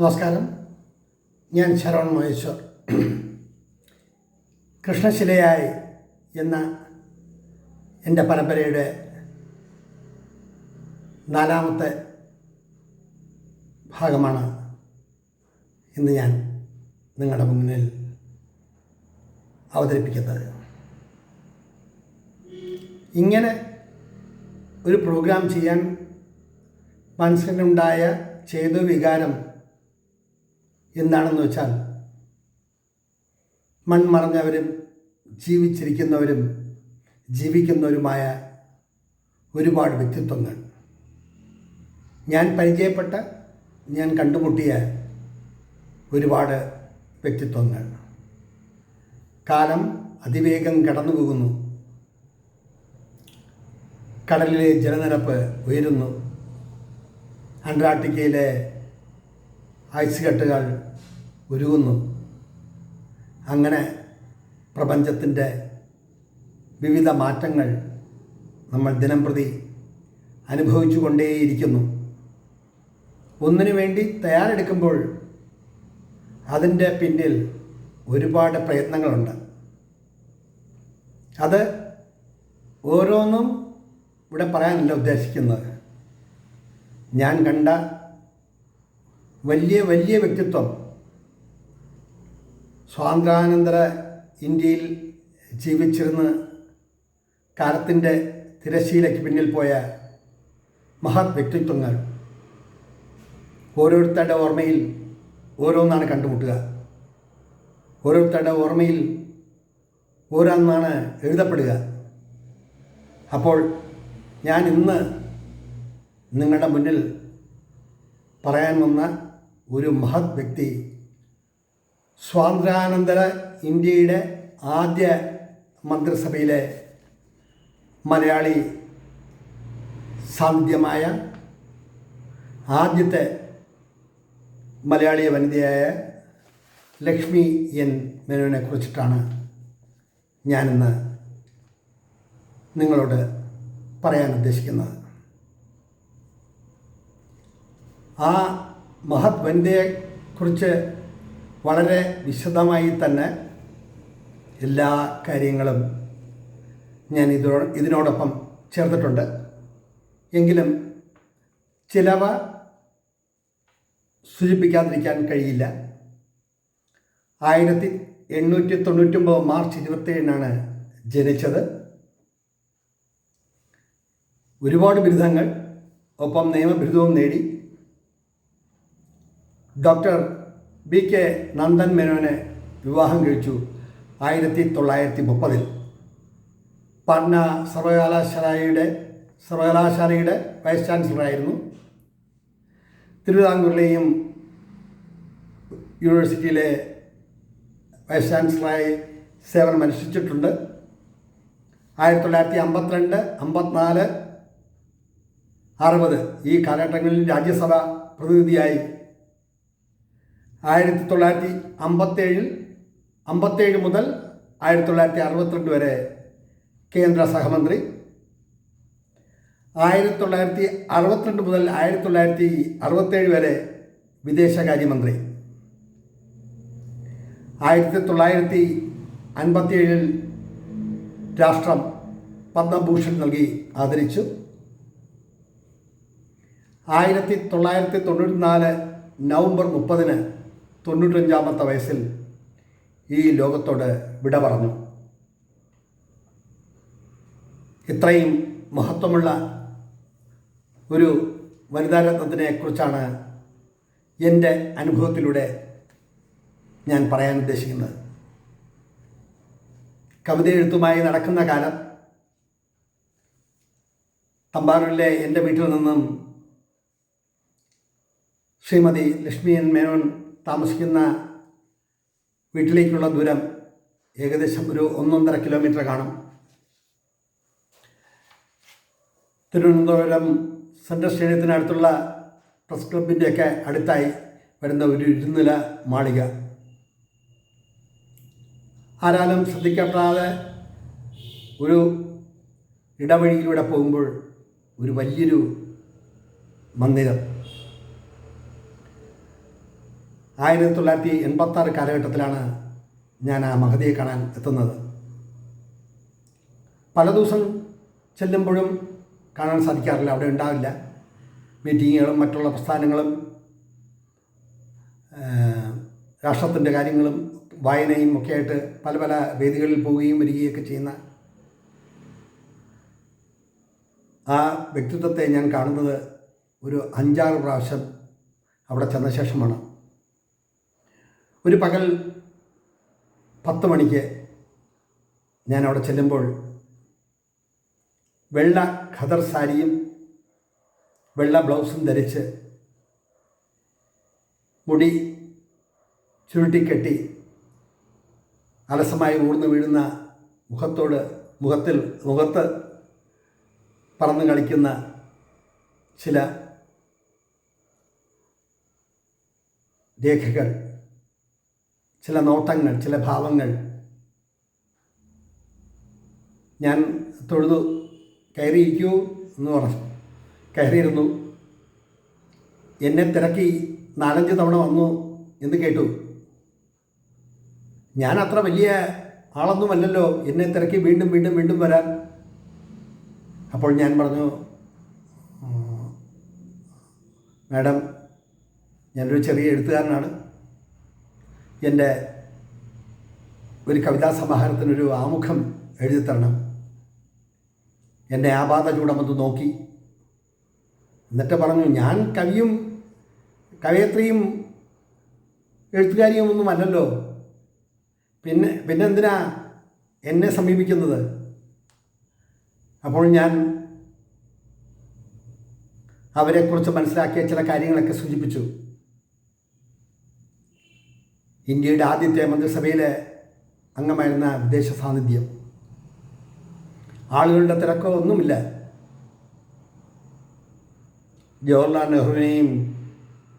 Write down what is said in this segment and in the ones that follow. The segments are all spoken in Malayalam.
നമസ്കാരം. ഞാൻ ശരൺ മഹേശ്വർ. കൃഷ്ണശിലയായി എന്ന എന്റെ പരമ്പരയുടെ നാലാമത്തെ ഭാഗമാണ് ഇന്ന് ഞാൻ നിങ്ങളുടെ മുന്നിൽ അവതരിപ്പിക്കുന്നത്. ഇങ്ങനെ ഒരു പ്രോഗ്രാം ചെയ്യാൻ മനസ്സിലുണ്ടായ ചെയ്തു വികാരം എന്താണെന്ന് വെച്ചാൽ മൺമറഞ്ഞവരും ജീവിച്ചിരിക്കുന്നവരും ജീവിക്കുന്നവരുമായ ഒരുപാട് വ്യക്തിത്വങ്ങൾ. ഞാൻ പരിചയപ്പെട്ട ഞാൻ കണ്ടുമുട്ടിയ ഒരുപാട് വ്യക്തിത്വങ്ങൾ. കാലം അതിവേഗം കടന്നു പോകുന്നു കടലിലെ ജലനിരപ്പ് ഉയരുന്നു. അന്റാർട്ടിക്കയിലെ ഐസ് കെട്ടുകൾ ഉരുകുന്നു. അങ്ങനെ പ്രപഞ്ചത്തിന്റെ വിവിധ മാറ്റങ്ങൾ നമ്മൾ ദിനം പ്രതി അനുഭവിച്ചു കൊണ്ടേയിരിക്കുന്നു. ഒന്നിനു വേണ്ടി തയ്യാറെടുക്കുമ്പോൾ അതിന്റെ പിന്നിൽ ഒരുപാട് പ്രയത്നങ്ങളുണ്ട്. അത് ഓരോന്നും ഇവിടെ പറയാനല്ല ഉദ്ദേശിക്കുന്നത്. ഞാൻ കണ്ട വലിയ വലിയ വ്യക്തിത്വം സ്വാതന്ത്ര്യാനന്തര ഇന്ത്യയിൽ ജീവിച്ചിരുന്ന് കാലത്തിന്റെ തിരശീലയ്ക്ക് പിന്നിൽ പോയ മഹത് വ്യക്തിത്വങ്ങൾ ഓരോരുത്തരുടെ ഓർമ്മയിൽ ഓരോന്നാണ് കണ്ടുമുട്ടുക. ഓരോരുത്തരുടെ ഓർമ്മയിൽ ഓരോന്നാണ് എഴുതപ്പെടുക. അപ്പോൾ ഞാൻ ഇന്ന് നിങ്ങളുടെ മുന്നിൽ പറയാൻ വന്ന ഒരു മഹത് വ്യക്തി സ്വാതന്ത്ര്യാനന്തര ഇന്ത്യയുടെ ആദ്യ മന്ത്രിസഭയിലെ മലയാളി സാന്നിധ്യമായ ആദ്യത്തെ മലയാളി വനിതയായ ലക്ഷ്മി എൻ മേനോനെ കുറിച്ചിട്ടാണ് ഞാനിന്ന് നിങ്ങളോട് പറയാൻ ഉദ്ദേശിക്കുന്നത്. ആ മഹത് വനിതയെക്കുറിച്ച് വളരെ വിശദമായി തന്നെ എല്ലാ കാര്യങ്ങളും ഞാൻ ഇതോ ഇതിനോടൊപ്പം ചേർത്തിട്ടുണ്ട്. എങ്കിലും ചിലവ സൂചിപ്പിക്കാതിരിക്കാൻ കഴിയില്ല. ആയിരത്തി എണ്ണൂറ്റി തൊണ്ണൂറ്റൊമ്പത് മാർച്ച് ഇരുപത്തേഴിനാണ് ജനിച്ചത്. ഒരുപാട് ബിരുദങ്ങൾ ഒപ്പം നിയമബിരുദവും നേടി. ഡോക്ടർ ബി കെ നന്ദൻ മേനോനെ വിവാഹം കഴിച്ചു ആയിരത്തി തൊള്ളായിരത്തി മുപ്പതിൽ പട്ന സർവകലാശാലയുടെ സർവകലാശാലയുടെ വൈസ് ചാൻസലറായിരുന്നു. തിരുവിതാംകൂറിലെയും യൂണിവേഴ്സിറ്റിയിലെ വൈസ് ചാൻസലറായി സേവനം അനുഷ്ഠിച്ചിട്ടുണ്ട്. ആയിരത്തി തൊള്ളായിരത്തി അമ്പത്തിരണ്ട് അമ്പത്തിനാല് അറുപത് ഈ കാലഘട്ടങ്ങളിൽ രാജ്യസഭ പ്രതിനിധിയായി ആയിരത്തി തൊള്ളായിരത്തി അമ്പത്തേഴിൽ അമ്പത്തേഴ് മുതൽ ആയിരത്തി തൊള്ളായിരത്തി അറുപത്തിരണ്ട് വരെ കേന്ദ്ര സഹമന്ത്രി. ആയിരത്തി തൊള്ളായിരത്തി അറുപത്തിരണ്ട് മുതൽ ആയിരത്തി തൊള്ളായിരത്തി അറുപത്തേഴ് വരെ വിദേശകാര്യമന്ത്രി. ആയിരത്തി തൊള്ളായിരത്തി അൻപത്തിയേഴിൽ രാഷ്ട്രം പത്മഭൂഷൺ നൽകി ആദരിച്ചു. ആയിരത്തി തൊള്ളായിരത്തി തൊണ്ണൂറ്റി നാല് നവംബർ മുപ്പതിന് തൊണ്ണൂറ്റഞ്ചാമത്തെ വയസ്സിൽ ഈ ലോകത്തോട് വിട പറഞ്ഞു. ഇത്രയും മഹത്വമുള്ള ഒരു വനിതാരത്നത്തിനെ കുറിച്ചാണ് എന്റെ അനുഭവത്തിലൂടെ ഞാൻ പറയാൻ ഉദ്ദേശിക്കുന്നത്. കവിത എഴുത്തുമായി നടക്കുന്ന കാലം തമ്പാനൂരിലെ എന്റെ വീട്ടിൽ നിന്നും ശ്രീമതി ലക്ഷ്മി എൻ മേനോൻ താമസിക്കുന്ന വീട്ടിലേക്കുള്ള ദൂരം ഏകദേശം ഒരു ഒന്നൊന്നര കിലോമീറ്റർ കാണും. തിരുവനന്തപുരം സെൻട്രൽ സ്റ്റേഡിയത്തിനടുത്തുള്ള പ്രസ് ക്ലബിന്റെയൊക്കെ അടുത്തായി വരുന്ന ഒരു ഇരുനില മാളിക. ആരാലും ശ്രദ്ധിക്കപ്പെടാതെ ഒരു ഇടവഴിയിലൂടെ പോകുമ്പോൾ ഒരു വലിയൊരു മന്ദിരം. ആയിരത്തി തൊള്ളായിരത്തി എൺപത്താറ് കാലഘട്ടത്തിലാണ് ഞാൻ ആ മഹതിയെ കാണാൻ എത്തുന്നത്. പല ദിവസം ചെല്ലുമ്പോഴും കാണാൻ സാധിക്കാറില്ല അവിടെ ഉണ്ടാവില്ല. മീറ്റിങ്ങുകളും മറ്റുള്ള പ്രസ്ഥാനങ്ങളും രാഷ്ട്രത്തിന്റെ കാര്യങ്ങളും വായനയും ഒക്കെ ആയിട്ട് പല പല വേദികളിൽ പോവുകയും വരികയൊക്കെ ചെയ്യുന്ന ആ വ്യക്തിത്വത്തെ ഞാൻ കാണുന്നത് ഒരു അഞ്ചാറ് പ്രാവശ്യം അവിടെ ചെന്ന ശേഷമാണ്. ഒരു പകൽ പത്ത് മണിക്ക് ഞാൻ അവിടെ ചെല്ലുമ്പോൾ വെള്ള ഖദർ സാരിയും വെള്ള ബ്ലൗസും ധരിച്ച് മുടി ചുരുട്ടിക്കെട്ടി അലസമായി ഊർന്നു വീഴുന്ന മുഖത്തോട് മുഖത്തിൽ മുഖത്ത് പറന്ന് കളിക്കുന്ന ചില രേഖകൾ ചില നോട്ടങ്ങൾ ചില ഭാവങ്ങൾ. ഞാൻ തൊഴുതു കയറിയിരിക്കൂ എന്ന് പറഞ്ഞു. കയറിയിരുന്നു. എന്നെ തിരക്കി നാലഞ്ച് തവണ വന്നു എന്ന് കേട്ടു. ഞാൻ അത്ര വലിയ ആളൊന്നുമല്ലല്ലോ എന്നെ തിരക്കി വീണ്ടും വീണ്ടും വീണ്ടും വരാൻ. അപ്പോൾ ഞാൻ പറഞ്ഞു മാഡം ഞാനൊരു ചെറിയ എഴുത്തുകാരനാണ്. എന്റെ ഒരു കവിതാ സമാഹാരത്തിനൊരു ആമുഖം എഴുതി തരണം. എന്റെ ആപാത ചൂടമൊന്ന് നോക്കി. എന്നിട്ട് പറഞ്ഞു ഞാൻ കവിയും കവയത്രിയും എഴുത്തുകാരിയും ഒന്നും അല്ലല്ലോ പിന്നെ പിന്നെ എന്തിനാ എന്നെ സമീപിക്കുന്നത്? അപ്പോൾ ഞാൻ അവരെക്കുറിച്ച് മനസ്സിലാക്കിയ ചില കാര്യങ്ങളൊക്കെ സൂചിപ്പിച്ചു. ഇന്ത്യയുടെ ആദ്യത്തെ മന്ത്രിസഭയിലെ അംഗമായിരുന്ന വിദേശ സാന്നിധ്യം. ആളുകളുടെ തിരക്കോ ഒന്നുമില്ല ജവഹർലാൽ നെഹ്റുവിനെയും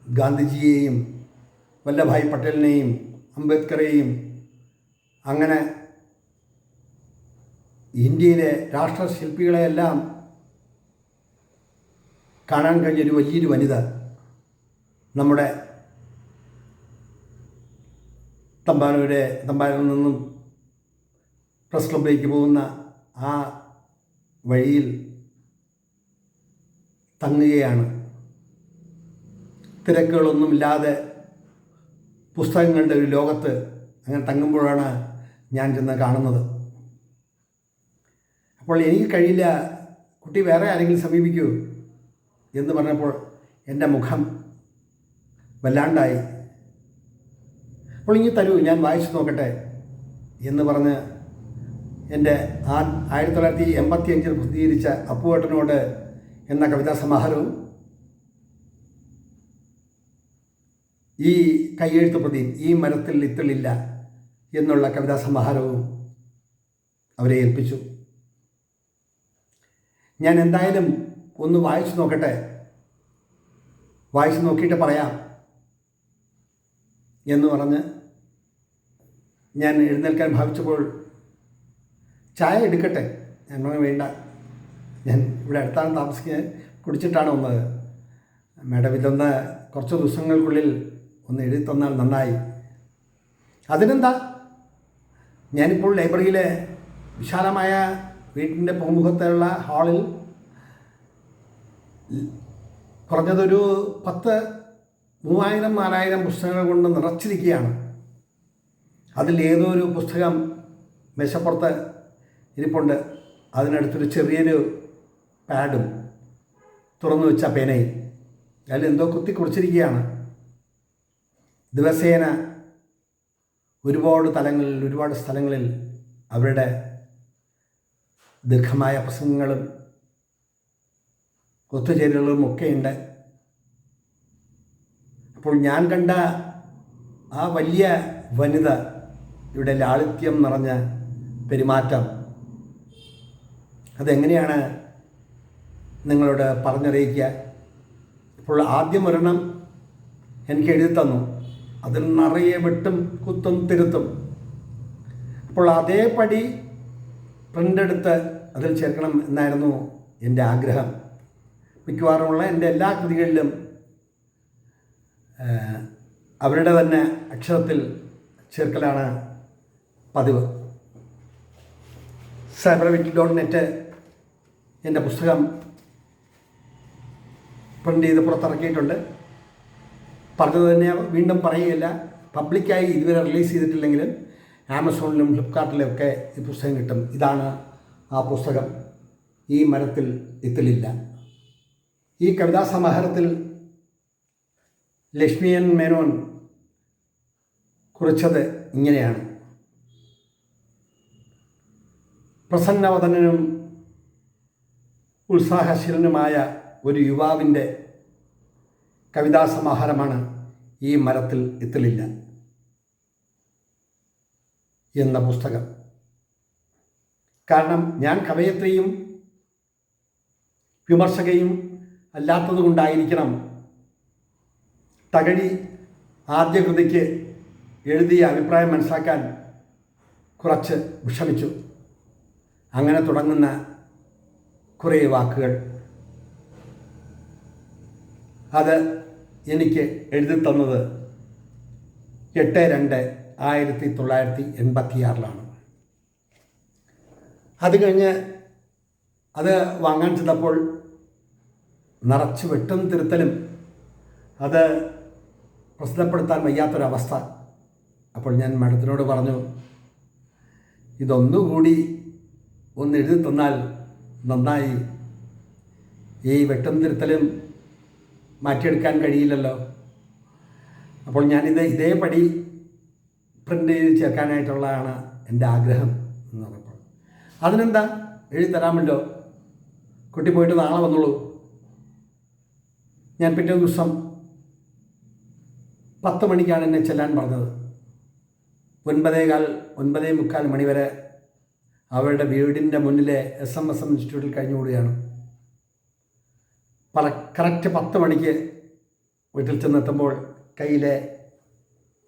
ഗാന്ധിജിയെയും വല്ലഭായ് പട്ടേലിനെയും അംബേദ്കറെയും അങ്ങനെ ഇന്ത്യയിലെ രാഷ്ട്രശില്പികളെയെല്ലാം കാണാൻ കഴിഞ്ഞൊരു വലിയൊരു വനിത നമ്മുടെ തമ്പാനൂരെ തമ്പാനിൽ നിന്നും പ്രസ് ക്ലബിലേക്ക് പോകുന്ന ആ വഴിയിൽ തങ്ങുകയാണ്. തിരക്കുകളൊന്നുമില്ലാതെ പുസ്തകങ്ങളുടെ ഒരു ലോകത്ത് അങ്ങനെ തങ്ങുമ്പോഴാണ് ഞാൻ ചെന്ന് കാണുന്നത്. അപ്പോൾ എനിക്ക് കഴിയില്ല കുട്ടി വേറെ ആരെങ്കിലും സമീപിക്കൂ എന്ന് പറഞ്ഞപ്പോൾ എന്റെ മുഖം വല്ലാണ്ടായി. ഇനി തരൂ ഞാൻ വായിച്ചു നോക്കട്ടെ എന്ന് പറഞ്ഞ് എന്റെ ആ ആയിരത്തി തൊള്ളായിരത്തി എൺപത്തി അഞ്ചിൽ പ്രസിദ്ധീകരിച്ച അപ്പുവേട്ടനോട് എന്ന കവിതാ സമാഹാരവും ഈ കയ്യെഴുത്ത് പ്രതി ഈ മരത്തിൽ ഇത്തളില്ല എന്നുള്ള കവിതാ സമാഹാരവും അവരെ ഏൽപ്പിച്ചു. ഞാൻ എന്തായാലും ഒന്ന് വായിച്ചു നോക്കട്ടെ. വായിച്ചു നോക്കിയിട്ട് പറയാം എന്ന് പറഞ്ഞ് ഞാൻ എഴുന്നേൽക്കാൻ ഭാവിച്ചപ്പോൾ ചായ എടുക്കട്ടെ? ഞാൻ പറഞ്ഞു വേണ്ട. ഞാൻ ഇവിടെ അടുത്താണ് താമസിക്കാൻ കുടിച്ചിട്ടാണ് വന്നത്. മാഡം ഇതൊന്ന് കുറച്ച് ദിവസങ്ങൾക്കുള്ളിൽ ഒന്ന് എഴുതി തന്നാൽ നന്നായി. അതിനെന്താ? ഞാനിപ്പോൾ ലൈബ്രറിയിലെ വിശാലമായ വീട്ടിന്റെ പൂമുഖത്തുള്ള ഹാളിൽ കുറഞ്ഞതൊരു പത്ത് മൂവായിരം നാലായിരം പുസ്തകങ്ങൾ കൊണ്ട് നിറച്ചിരിക്കുകയാണ്. അതിൽ ഏതോ ഒരു പുസ്തകം മേശപ്പുറത്ത് ഇരിപ്പുണ്ട്. അതിനടുത്തൊരു ചെറിയൊരു പാഡും തുറന്നു വെച്ച പേനയും. അതിൽ എന്തോ കുത്തി കുറിച്ചിരിക്കുകയാണ് ദിവസേന ഒരുപാട് തലങ്ങളിൽ ഒരുപാട് സ്ഥലങ്ങളിൽ അവരുടെ ദീർഘമായ പ്രസംഗങ്ങളും ഒത്തുചേരലുകളും ഒക്കെയുണ്ട്. അപ്പോൾ ഞാൻ കണ്ട ആ വലിയ വനിത ഇവിടെ ലാളിത്യം നിറഞ്ഞ പെരുമാറ്റം. അതെങ്ങനെയാണ് നിങ്ങളോട് പറഞ്ഞറിയിക്കുക? ഇപ്പോൾ ആദ്യം ഒരെണ്ണം എനിക്ക് എഴുതി തന്നു. അതിൽ നിറയെ വെട്ടും കുത്തും തിരുത്തും. അപ്പോൾ അതേപടി പ്രിന്റ് എടുത്ത് അതിൽ ചേർക്കണം എന്നായിരുന്നു എന്റെ ആഗ്രഹം. മിക്കവാറുമുള്ള എന്റെ എല്ലാ കൃതികളിലും അവരുടെ തന്നെ അക്ഷരത്തിൽ ചേർക്കലാണ് പതിവ്. സൈബർ വിക്കി ഡോട്ട് നെറ്റ് എന്റെ പുസ്തകം പ്രിന്റ് ചെയ്ത് പുറത്തിറക്കിയിട്ടുണ്ട്. പറഞ്ഞത് തന്നെ വീണ്ടും പറയുകയില്ല പബ്ലിക്കായി ഇതുവരെ റിലീസ് ചെയ്തിട്ടില്ലെങ്കിലും ആമസോണിലും ഫ്ലിപ്കാർട്ടിലും ഒക്കെ ഈ പുസ്തകം കിട്ടും. ഇതാണ് ആ പുസ്തകം. ഈ മരത്തിൽ ഇത്തിലില്ല. ഈ കവിതാ സമാഹാരത്തിൽ ലക്ഷ്മിയൻ മേനോൻ കുറിച്ചത് ഇങ്ങനെയാണ്. പ്രസന്നവദനും ഉത്സാഹശീലനുമായ ഒരു യുവാവിന്റെ കവിതാസമാഹാരമാണ് ഈ മരത്തിൽ എത്തലില്ല എന്ന പുസ്തകം. കാരണം ഞാൻ കവയത്രിയും വിമർശകയും അല്ലാത്തതുകൊണ്ടായിരിക്കണം തകഴി ആദ്യ കൃതിക്ക് എഴുതിയ അഭിപ്രായം മനസ്സിലാക്കാൻ കുറച്ച് വിഷമിച്ചു. അങ്ങനെ തുടങ്ങുന്ന കുറേ വാക്കുകൾ. അത് എനിക്ക് എഴുതി തന്നത് എട്ട് രണ്ട് ആയിരത്തി തൊള്ളായിരത്തി എൺപത്തിയാറിലാണ്. അത് കഴിഞ്ഞ് അത് വാങ്ങാൻ ചെന്നപ്പോൾ നിറച്ച് വെട്ടും തിരുത്തലും. അത് പ്രസിദ്ധപ്പെടുത്താൻ വയ്യാത്തൊരവസ്ഥ. അപ്പോൾ ഞാൻ മാഡത്തിനോട് പറഞ്ഞു ഇതൊന്നുകൂടി ഒന്ന് എഴുതി തന്നാൽ നന്നായി. ഈ വെട്ടം തിരുത്തലും മാറ്റിയെടുക്കാൻ കഴിയില്ലല്ലോ. അപ്പോൾ ഞാനിത് ഇതേപടി പ്രിന്റ് ചെയ്ത് ചേർക്കാനായിട്ടുള്ളതാണ് എന്റെ ആഗ്രഹം എന്ന് പറഞ്ഞപ്പോൾ. അതിനെന്താ? എഴുതി തരാമല്ലോ. കുട്ടി പോയിട്ട് നാളെ വന്നോളൂ. ഞാൻ പിറ്റേ ദിവസം പത്ത് മണിക്കാണ് എന്നെ ചെല്ലാൻ പറഞ്ഞത്. ഒൻപതേകാൽ ഒൻപതേ മുക്കാൽ മണിവരെ അവരുടെ വീടിന്റെ മുന്നിലെ എസ് എം എസ് എം ഇൻസ്റ്റിറ്റ്യൂട്ടിൽ കഴിഞ്ഞുകൂടുകയാണ് പല കറക്റ്റ് പത്ത് മണിക്ക് വീട്ടിൽ ചെന്നെത്തുമ്പോൾ കയ്യിലെ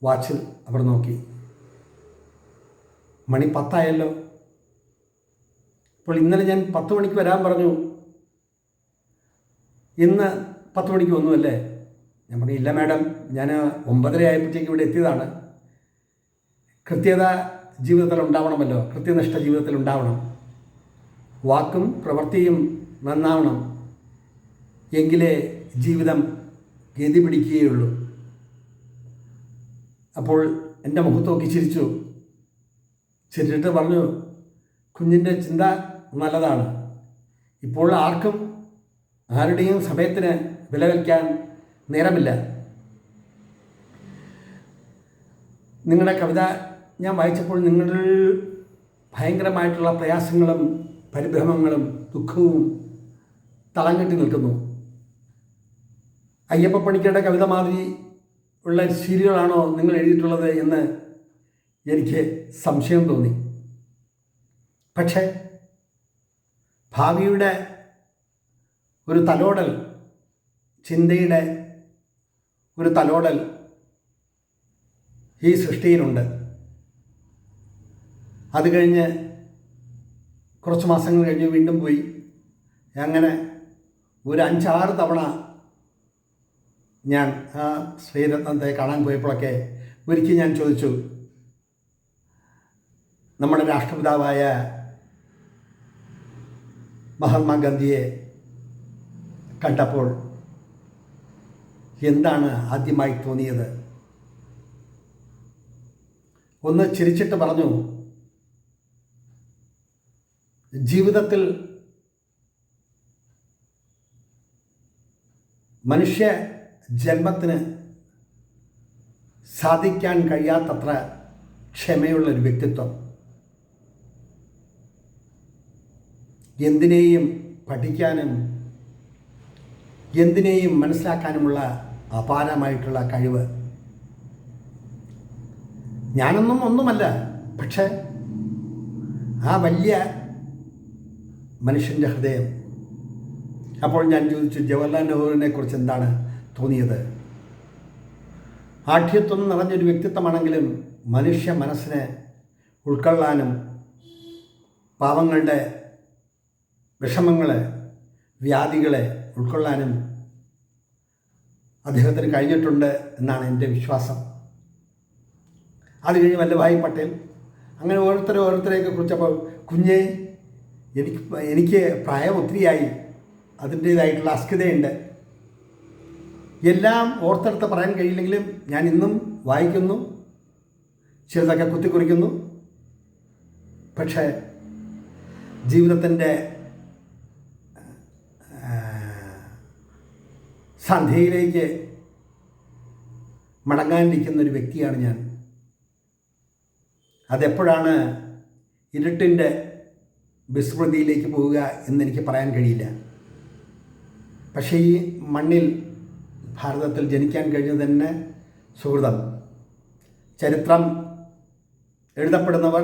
വാച്ചിൽ അവർ നോക്കി. മണി പത്തായല്ലോ. അപ്പോൾ ഇന്നലെ ഞാൻ പത്ത് മണിക്ക് വരാൻ പറഞ്ഞു. ഇന്ന് പത്ത് മണിക്ക് ഒന്നുമല്ലേ ഞാൻ പറഞ്ഞു ഇല്ല മാഡം. ഞാൻ ഒമ്പതര ആയപ്പോഴത്തേക്ക് ഇവിടെ എത്തിയതാണ്. കൃത്യത ജീവിതത്തിൽ ഉണ്ടാവണമല്ലോ കൃത്യനിഷ്ഠ ജീവിതത്തിൽ ഉണ്ടാവണം വാക്കും പ്രവൃത്തിയും നന്നാവണം. എങ്കിലേ ജീവിതം ഗതി പിടിക്കുകയുള്ളൂ. അപ്പോൾ എന്റെ മുഖത്ത് നോക്കി ചിരിച്ചു. ചിരിച്ചിട്ട് പറഞ്ഞു കുഞ്ഞിന്റെ ചിന്ത നല്ലതാണ്. ഇപ്പോൾ ആർക്കും ആരുടെയും സമയത്തിന് വില കൽക്കാൻ നേരമില്ല. നിങ്ങളുടെ കവിത ഞാൻ വായിച്ചപ്പോൾ നിങ്ങൾ ഭയങ്കരമായിട്ടുള്ള പ്രയാസങ്ങളും പരിഭ്രമങ്ങളും ദുഃഖവും തളം കെട്ടി നിൽക്കുന്നു. അയ്യപ്പ പണിക്കരുടെ കവിത മാതിരി ഉള്ള ശീലുകളാണോ നിങ്ങൾ എഴുതിയിട്ടുള്ളത് എന്ന് എനിക്ക് സംശയം തോന്നി. പക്ഷേ ഭാവിയുടെ ഒരു തലോടൽ ചിന്തയുടെ ഒരു തലോടൽ ഈ സൃഷ്ടിയിലുണ്ട്. അത് കഴിഞ്ഞ് കുറച്ച് മാസങ്ങൾ കഴിഞ്ഞ് വീണ്ടും പോയി. അങ്ങനെ ഒരു അഞ്ചാറ് തവണ ഞാൻ ആ ശ്രീരത്നത്തെ കാണാൻ പോയപ്പോഴൊക്കെ ഒരിക്കൽ ഞാൻ ചോദിച്ചു നമ്മുടെ രാഷ്ട്രപിതാവായ മഹാത്മാഗാന്ധിയെ കണ്ടപ്പോൾ എന്താണ് ആദ്യമായി തോന്നിയത്? ഒന്ന് ചിരിച്ചിട്ട് പറഞ്ഞു ജീവിതത്തിൽ മനുഷ്യ ജന്മത്തിന് സാധിക്കാൻ കഴിയാത്തത്ര ക്ഷമയുള്ള ഒരു വ്യക്തിത്വം എന്തിനേയും പഠിക്കാനും എന്തിനേയും മനസ്സിലാക്കാനുമുള്ള അപാരമായിട്ടുള്ള കഴിവ്. ഞാനൊന്നും ഒന്നുമല്ല പക്ഷേ ആ വലിയ മനുഷ്യന്റെ ഹൃദയം. അപ്പോൾ ഞാൻ ചോദിച്ചു ജവഹർലാൽ നെഹ്റുവിനെ കുറിച്ച് എന്താണ് തോന്നിയത്? ആഠ്യത്വം നിറഞ്ഞൊരു വ്യക്തിത്വമാണെങ്കിലും മനുഷ്യ മനസ്സിനെ ഉൾക്കൊള്ളാനും പാവങ്ങളുടെ വിഷമങ്ങളെ വ്യാധികളെ ഉൾക്കൊള്ളാനും അദ്ദേഹത്തിന് കഴിഞ്ഞിട്ടുണ്ട് എന്നാണ് എന്റെ വിശ്വാസം. അത് കഴിഞ്ഞ് വല്ലഭായി പട്ടേൽ അങ്ങനെ ഓരോരുത്തരെ ഓരോരുത്തരെയൊക്കെ കുറിച്ചപ്പോൾ കുഞ്ഞെ എനിക്ക് എനിക്ക് പ്രായം ഒത്തിരിയായി. അതിന്റേതായിട്ടുള്ള അസ്കിതയുണ്ട് എല്ലാം ഓർത്തെടുത്ത് പറയാൻ കഴിയില്ലെങ്കിലും ഞാൻ ഇന്നും വായിക്കുന്നു ചിലതൊക്കെ കുത്തിക്കുറിക്കുന്നു. പക്ഷേ ജീവിതത്തിന്റെ സന്ധ്യയിലേക്ക് മടങ്ങാനിരിക്കുന്ന ഒരു വ്യക്തിയാണ് ഞാൻ. അതെപ്പോഴാണ് ഇരുട്ടിന്റെ വിസ്മൃതിയിലേക്ക് പോവുക എന്നെനിക്ക് പറയാൻ കഴിയില്ല. പക്ഷേ ഈ മണ്ണിൽ ഭാരതത്തിൽ ജനിക്കാൻ കഴിഞ്ഞത് തന്നെ സുഹൃതം. ചരിത്രം എഴുതപ്പെടുന്നവർ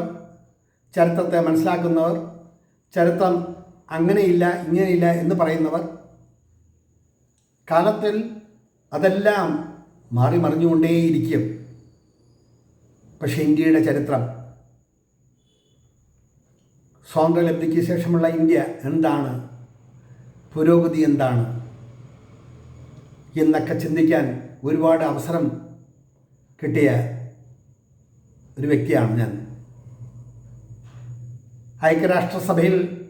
ചരിത്രത്തെ മനസ്സിലാക്കുന്നവർ ചരിത്രം അങ്ങനെയില്ല ഇങ്ങനെയില്ല എന്ന് പറയുന്നവർ കാലത്തിൽ അതെല്ലാം മാറി മറിഞ്ഞുകൊണ്ടേയിരിക്കും പക്ഷേ ഇന്ത്യയുടെ ചരിത്രം സ്വാതന്ത്ര്യലബ്ധിക്ക് ശേഷമുള്ള ഇന്ത്യ എന്താണ്? പുരോഗതി എന്താണ്? എന്നൊക്കെ ചിന്തിക്കാൻ ഒരുപാട് അവസരം കിട്ടിയ ഒരു വ്യക്തിയാണ് ഞാൻ. ഐക്യരാഷ്ട്രസഭയിൽ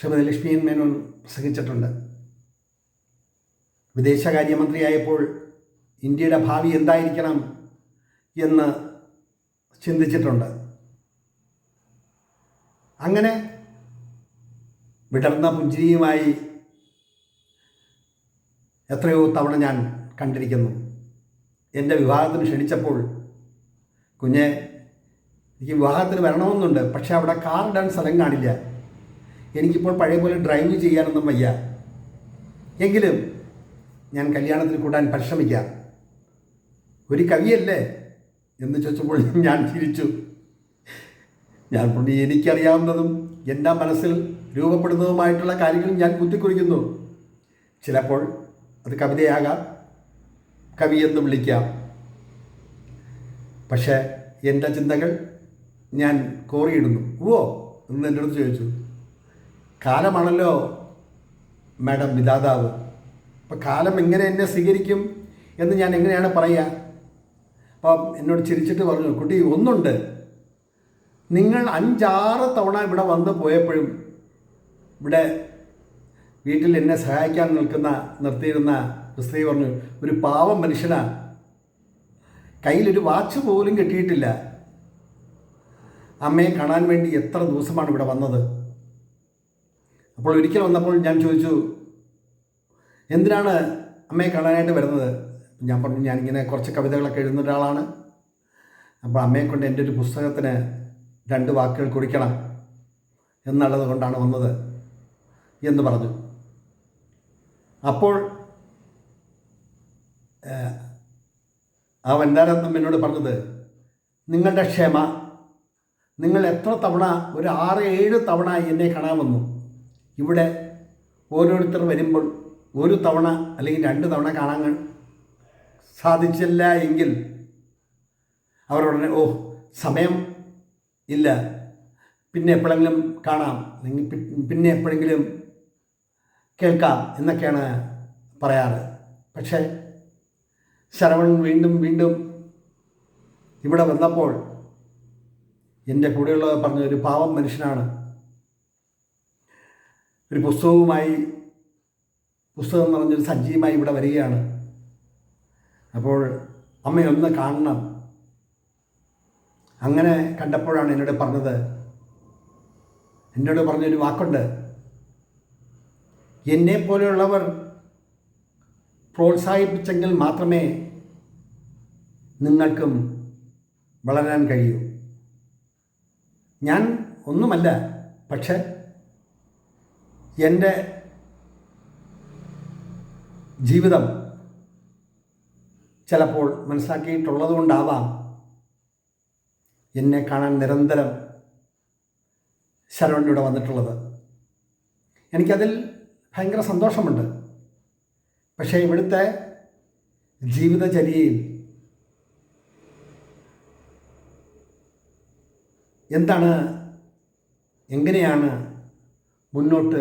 ശ്രീമതി ലക്ഷ്മി മേനോൻ പ്രസംഗിച്ചിട്ടുണ്ട്. വിദേശകാര്യമന്ത്രിയായപ്പോൾ ഇന്ത്യയുടെ ഭാവി എന്തായിരിക്കണം എന്ന് ചിന്തിച്ചിട്ടുണ്ട്. അങ്ങനെ വിടർന്ന പുഞ്ചിരിയുമായി എത്രയോ തവണ ഞാൻ കണ്ടിരിക്കുന്നു. എന്റെ വിവാഹത്തിന് ക്ഷണിച്ചപ്പോൾ കുഞ്ഞെ എനിക്ക് വിവാഹത്തിന് വരണമെന്നുണ്ട് പക്ഷേ അവിടെ കാർ ഇടാൻ സ്ഥലം കാണില്ല. എനിക്കിപ്പോൾ പഴയ പോലെ ഡ്രൈവ് ചെയ്യാനൊന്നും വയ്യ. എങ്കിലും ഞാൻ കല്യാണത്തിന് കൂടാൻ പരിശ്രമിക്കാം. ഒരു കവിയല്ലേ എന്ന് ചോദിച്ചപ്പോൾ ഞാൻ ചിരിച്ചു. ഞാൻ പറഞ്ഞു എനിക്കറിയാവുന്നതും എന്റെ മനസ്സിൽ രൂപപ്പെടുന്നതുമായിട്ടുള്ള കാര്യങ്ങൾ ഞാൻ കുത്തിക്കുറിക്കുന്നു. ചിലപ്പോൾ അത് കവിതയാകാം കവി എന്ന് വിളിക്കാം. പക്ഷേ എന്റെ ചിന്തകൾ ഞാൻ കോറിയിടുന്നു. ഓ എന്ന് എന്റെ അടുത്ത് ചോദിച്ചു. കാലമാണല്ലോ മാഡം വിധാതാവ്. അപ്പം കാലം എങ്ങനെ എന്നെ സ്വീകരിക്കും എന്ന് ഞാൻ എങ്ങനെയാണ് പറയുക? അപ്പം എന്നോട് ചിരിച്ചിട്ട് പറഞ്ഞു കുട്ടി ഒന്നുണ്ട്. നിങ്ങൾ അഞ്ചാറ് തവണ ഇവിടെ വന്ന് പോയപ്പോഴും ഇവിടെ വീട്ടിൽ എന്നെ സഹായിക്കാൻ നിൽക്കുന്ന നിർത്തിയിരുന്ന ക്രിസ്തീ പറഞ്ഞു ഒരു പാവം മനുഷ്യനാ. കയ്യിലൊരു വാച്ച് പോലും കിട്ടിയിട്ടില്ല. അമ്മയെ കാണാൻ വേണ്ടി എത്ര ദിവസമാണ് ഇവിടെ വന്നത്? അപ്പോൾ ഒരിക്കൽ വന്നപ്പോൾ ഞാൻ ചോദിച്ചു എന്തിനാണ് അമ്മയെ കാണാനായിട്ട് വരുന്നത്? ഞാൻ പറഞ്ഞു ഞാനിങ്ങനെ കുറച്ച് കവിതകളൊക്കെ എഴുതുന്ന ഒരാളാണ്. അപ്പോൾ അമ്മയെ കൊണ്ട് എന്റെ ഒരു പുസ്തകത്തിന് രണ്ട് വാക്കുകൾ കുടിക്കണം എന്നുള്ളത് കൊണ്ടാണ് വന്നത് എന്ന് പറഞ്ഞു. അപ്പോൾ ആ വനിതാരത്നം എന്നോട് പറഞ്ഞത് നിങ്ങളുടെ ക്ഷമ നിങ്ങൾ എത്ര തവണ ഒരു ആറ് ഏഴ് തവണ എന്നെ കാണാൻ വന്നു. ഇവിടെ ഓരോരുത്തർ വരുമ്പോൾ ഒരു തവണ അല്ലെങ്കിൽ രണ്ട് തവണ കാണാൻ സാധിച്ചില്ല എങ്കിൽ അവരുടനെ ഓ സമയം ഇല്ല. പിന്നെ എപ്പോഴെങ്കിലും കാണാം. പിന്നെ എപ്പോഴെങ്കിലും കേൾക്കാം എന്നൊക്കെയാണ് പറയാറ്. പക്ഷേ ശരവൺ വീണ്ടും വീണ്ടും ഇവിടെ വന്നപ്പോൾ എന്റെ കൂടെയുള്ളത് പറഞ്ഞ ഒരു പാവം മനുഷ്യനാണ്. ഒരു പുസ്തകവുമായി പുസ്തകം എന്ന് പറഞ്ഞൊരു സജ്ജീവമായി ഇവിടെ വരികയാണ്. അപ്പോൾ അമ്മയൊന്ന് കാണണം. അങ്ങനെ കണ്ടപ്പോഴാണ് എന്നോട് പറഞ്ഞത്. എന്നോട് പറഞ്ഞൊരു വാക്കുണ്ട്. എന്നെ പോലെയുള്ളവർ പ്രോത്സാഹിപ്പിച്ചെങ്കിൽ മാത്രമേ നിങ്ങൾക്കും വളരാൻ കഴിയൂ. ഞാൻ ഒന്നുമല്ല പക്ഷെ എന്റെ ജീവിതം ചിലപ്പോൾ മനസ്സിലാക്കിയിട്ടുള്ളത് കൊണ്ടാവാം എന്നെ കാണാൻ നിരന്തരം ശരവണിയുടെ വന്നിട്ടുള്ളത്. എനിക്കതിൽ ഭയങ്കര സന്തോഷമുണ്ട്. പക്ഷേ ഇവിടുത്തെ ജീവിതചര്യയിൽ എന്താണ് എങ്ങനെയാണ് മുന്നോട്ട്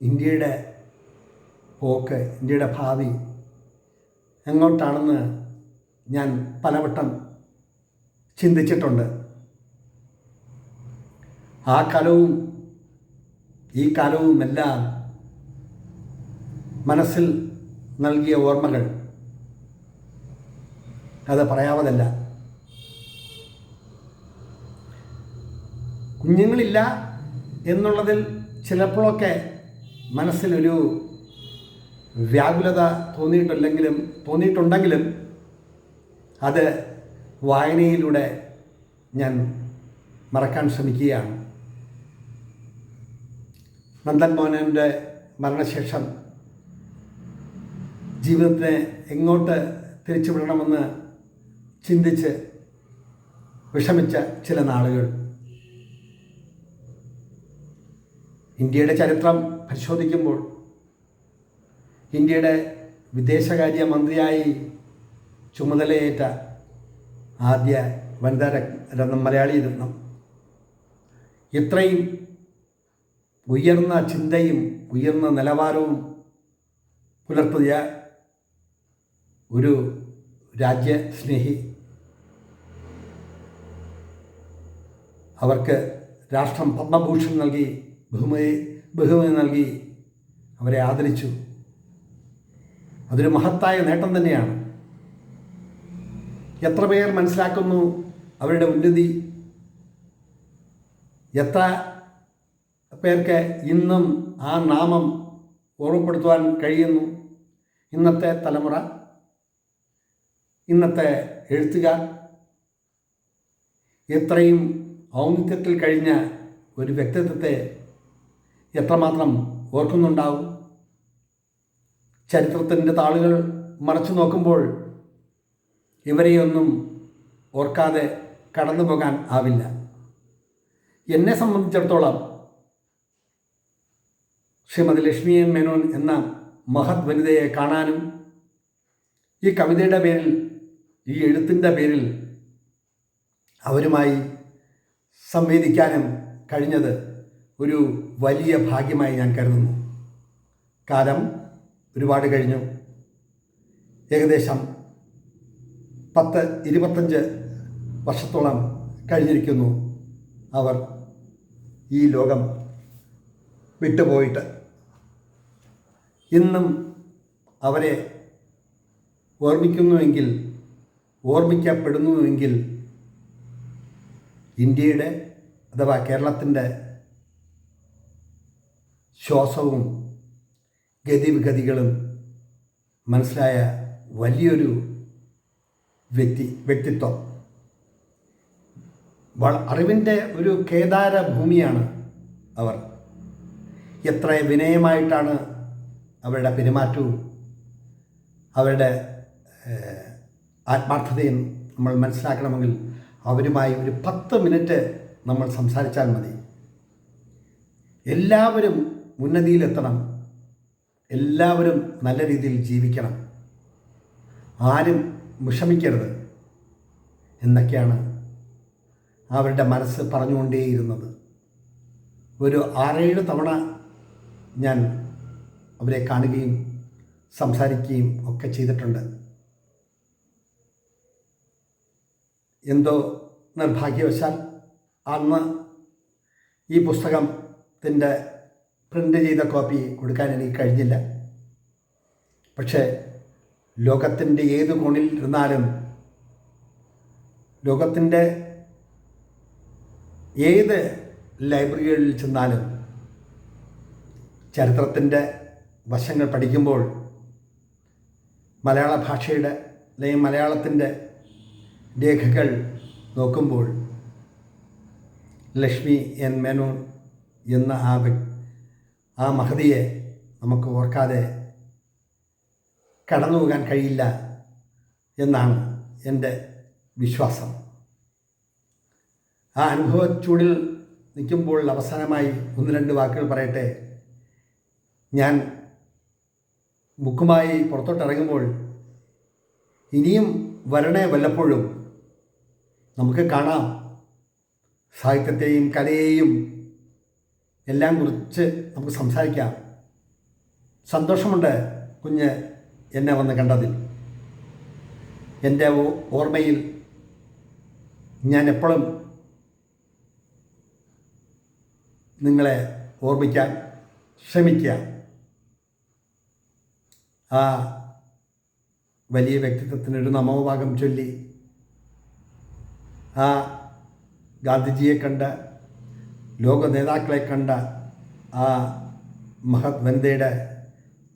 ഇന്ത്യയുടെ പോക്ക് ഇന്ത്യയുടെ ഭാവി എങ്ങോട്ടാണെന്ന് ഞാൻ പലവട്ടം ചിന്തിച്ചിട്ടുണ്ട്. ആ കാലവും ഈ കാലവും എല്ലാം മനസ്സിൽ നൽകിയ ഓർമ്മകൾ. അത് പറയാവതല്ല കുഞ്ഞുങ്ങളില്ല എന്നുള്ളതിൽ ചിലപ്പോഴൊക്കെ മനസ്സിലൊരു വ്യാകുലത തോന്നിയിട്ടില്ലെങ്കിലും തോന്നിയിട്ടുണ്ടെങ്കിലും അത് വായനയിലൂടെ ഞാൻ മറക്കാൻ ശ്രമിക്കുകയാണ്. നന്ദൻ മോഹനന്റെ മരണശേഷം ജീവിതത്തിനെ എങ്ങോട്ട് തിരിച്ചുവിടണമെന്ന് ചിന്തിച്ച് വിഷമിച്ച ചില നാളുകൾ. ഇന്ത്യയുടെ ചരിത്രം പരിശോധിക്കുമ്പോൾ ഇന്ത്യയുടെ വിദേശകാര്യ മന്ത്രിയായി ചുമതലയേറ്റ ആദ്യ വനിതാ രത്നം മലയാളി രത്നം. ഇത്രയും ഉയർന്ന ചിന്തയും ഉയർന്ന നിലവാരവും പുലർത്തിയ ഒരു രാജ്യസ്നേഹി അവർക്ക് രാഷ്ട്രം പത്മഭൂഷൺ നൽകി ബഹുമതി ബഹുമതി നൽകി അവരെ ആദരിച്ചു. അതൊരു മഹത്തായ നേട്ടം തന്നെയാണ്. എത്ര പേർ മനസ്സിലാക്കുന്നു അവരുടെ ഉന്നതി? എത്ര പേർക്ക് ഇന്നും ആ നാമം ഓർമ്മപ്പെടുത്തുവാൻ കഴിയുന്നു? ഇന്നത്തെ തലമുറ ഇന്നത്തെ എഴുത്തുകാർ എത്രയും ഔന്നിത്യത്തിൽ കഴിഞ്ഞ ഒരു വ്യക്തിത്വത്തെ എത്രമാത്രം ഓർക്കുന്നുണ്ടാവും? ചരിത്രത്തിന്റെ താളുകൾ മറച്ചു നോക്കുമ്പോൾ ഇവരെയൊന്നും ഓർക്കാതെ കടന്നു പോകാൻ ആവില്ല. എന്നെ സംബന്ധിച്ചിടത്തോളം ശ്രീമതി ലക്ഷ്മി എൻ മേനോൻ എന്ന മഹത് വനിതയെ കാണാനും ഈ കവിതയുടെ പേരിൽ ഈ എഴുത്തിന്റെ പേരിൽ അവരുമായി സംവേദിക്കാനും കഴിഞ്ഞത് ഒരു വലിയ ഭാഗ്യമായി ഞാൻ കരുതുന്നു. കാലം ഒരുപാട് കഴിഞ്ഞു. ഏകദേശം പത്ത് ഇരുപത്തഞ്ച് വർഷത്തോളം കഴിഞ്ഞിരിക്കുന്നു അവർ ഈ ലോകം വിട്ടുപോയിട്ട്. ഇന്നും അവരെ ഓർമ്മിക്കുന്നുവെങ്കിൽ ഓർമ്മിക്കപ്പെടുന്നുവെങ്കിൽ ഇന്ത്യയുടെ അഥവാ കേരളത്തിന്റെ ശ്വാസവും ഗതിവിഗതികളും മനസ്സിലായ വലിയൊരു വ്യക്തി വ്യക്തിത്വം. അറിവിന്റെ ഒരു കേദാര ഭൂമിയാണ് അവർ. എത്ര വിനയമായിട്ടാണ് അവരുടെ പെരുമാറ്റവും അവരുടെ ആത്മാർത്ഥതയും നമ്മൾ മനസ്സിലാക്കണമെങ്കിൽ അവരുമായി ഒരു പത്ത് മിനിറ്റ് നമ്മൾ സംസാരിച്ചാൽ മതി. എല്ലാവരും ഉന്നതിയിലെത്തണം. എല്ലാവരും നല്ല രീതിയിൽ ജീവിക്കണം. ആരും വിഷമിക്കരുത് എന്നൊക്കെയാണ് അവരുടെ മനസ്സ് പറഞ്ഞുകൊണ്ടേയിരുന്നത്. ഒരു ആറേഴ് തവണ ഞാൻ അവരെ കാണുകയും സംസാരിക്കുകയും ഒക്കെ ചെയ്തിട്ടുണ്ട്. എന്തോ നിർഭാഗ്യവശാൽ അന്ന് ഈ പുസ്തകത്തിന്റെ പ്രിന്റ് ചെയ്ത കോപ്പി കൊടുക്കാൻ എനിക്ക് കഴിഞ്ഞില്ല. പക്ഷേ ലോകത്തിന്റെ ഏത് കോണിൽ ഇരുന്നാലും ലോകത്തിന്റെ ഏത് ലൈബ്രറികളിൽ ചെന്നാലും ചരിത്രത്തിന്റെ വശങ്ങൾ പഠിക്കുമ്പോൾ മലയാള ഭാഷയുടെ അല്ലെങ്കിൽ മലയാളത്തിന്റെ രേഖകൾ നോക്കുമ്പോൾ ലക്ഷ്മി എൻ മേനോൻ എന്ന ആ ആ മഹതിയെ നമുക്ക് ഓർക്കാതെ കടന്നു പോകാൻ കഴിയില്ല എന്നാണ് എന്റെ വിശ്വാസം. ആ അനുഭവച്ചൂടിൽ നിൽക്കുമ്പോൾ അവസാനമായി ഒന്ന് രണ്ട് വാക്കുകൾ പറയട്ടെ. ഞാൻ ബുക്കുമായി പുറത്തോട്ട് ഇറങ്ങുമ്പോൾ ഇനിയും വരണേ വല്ലപ്പോഴും നമുക്ക് കാണാം. സാഹിത്യത്തെയും കലയെയും എല്ലാം കുറിച്ച് നമുക്ക് സംസാരിക്കാം. സന്തോഷമുണ്ട് കുഞ്ഞ് എന്നെ വന്ന് കണ്ടതിൽ എന്റെ ഓർമ്മയിൽ ഞാൻ എപ്പോഴും നിങ്ങളെ ഓർമ്മിക്കാൻ ശ്രമിക്കുക. ആ വലിയ വ്യക്തിത്വത്തിനൊരു നമോഭാഗം ചൊല്ലി ആ ഗാന്ധിജിയെ കണ്ട ലോക നേതാക്കളെ കണ്ട ആ മഹത് വനിതയുടെ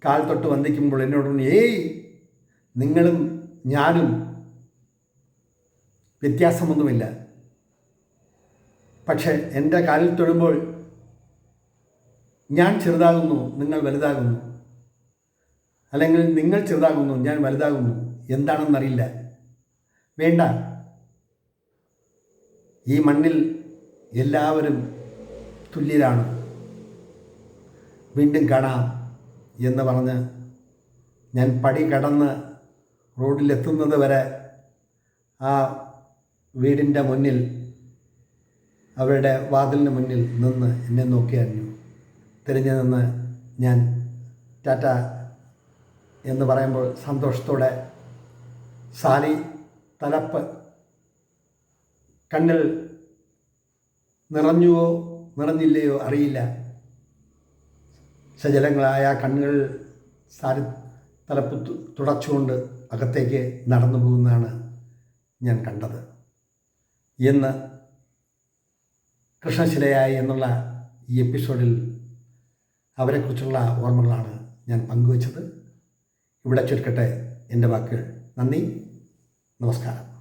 കാൽ തൊട്ട് വന്ദിക്കുമ്പോൾ എന്നോട് പറഞ്ഞു, ഏയ് നിങ്ങളും ഞാനും വ്യത്യാസമൊന്നുമില്ല. പക്ഷേ എന്റെ കാലിൽ തൊഴുമ്പോൾ ഞാൻ ചെറുതാകുന്നു നിങ്ങൾ വലുതാകുന്നു. അല്ലെങ്കിൽ നിങ്ങൾ ചെറുതാകുന്നു ഞാൻ വലുതാകുന്നു. എന്താണെന്നറിയില്ല. വേണ്ട. ഈ മണ്ണിൽ എല്ലാവരും തുല്യരാണ്. വീണ്ടും കാണാം. എന്ന് പറഞ്ഞ് ഞാൻ പടി കടന്ന് റോഡിലെത്തുന്നത് വരെ ആ വീടിന്റെ മുന്നിൽ അവരുടെ വാതിലിന് മുന്നിൽ നിന്ന് എന്നെ നോക്കിയായിരുന്നു. തിരിഞ്ഞു നിന്ന് ഞാൻ ടാറ്റ എന്ന് പറയുമ്പോൾ സന്തോഷത്തോടെ സാരി തലപ്പ് കണ്ണിൽ നിറഞ്ഞുവോ നിറഞ്ഞില്ലയോ അറിയില്ല. സജലങ്ങളായ കണ്ണുകൾ സാരി തലപ്പ് തുടച്ചുകൊണ്ട് അകത്തേക്ക് നടന്നു പോകുന്നതാണ് ഞാൻ കണ്ടത്. എന്ന് കൃഷ്ണശിലയായി എന്നുള്ള ഈ എപ്പിസോഡിൽ അവരെക്കുറിച്ചുള്ള ഓർമ്മകളാണ് ഞാൻ പങ്കുവച്ചത്. ഇവിടെ ചുരുക്കട്ടെ എന്റെ വാക്കുകൾ. നന്ദി. നമസ്കാരം.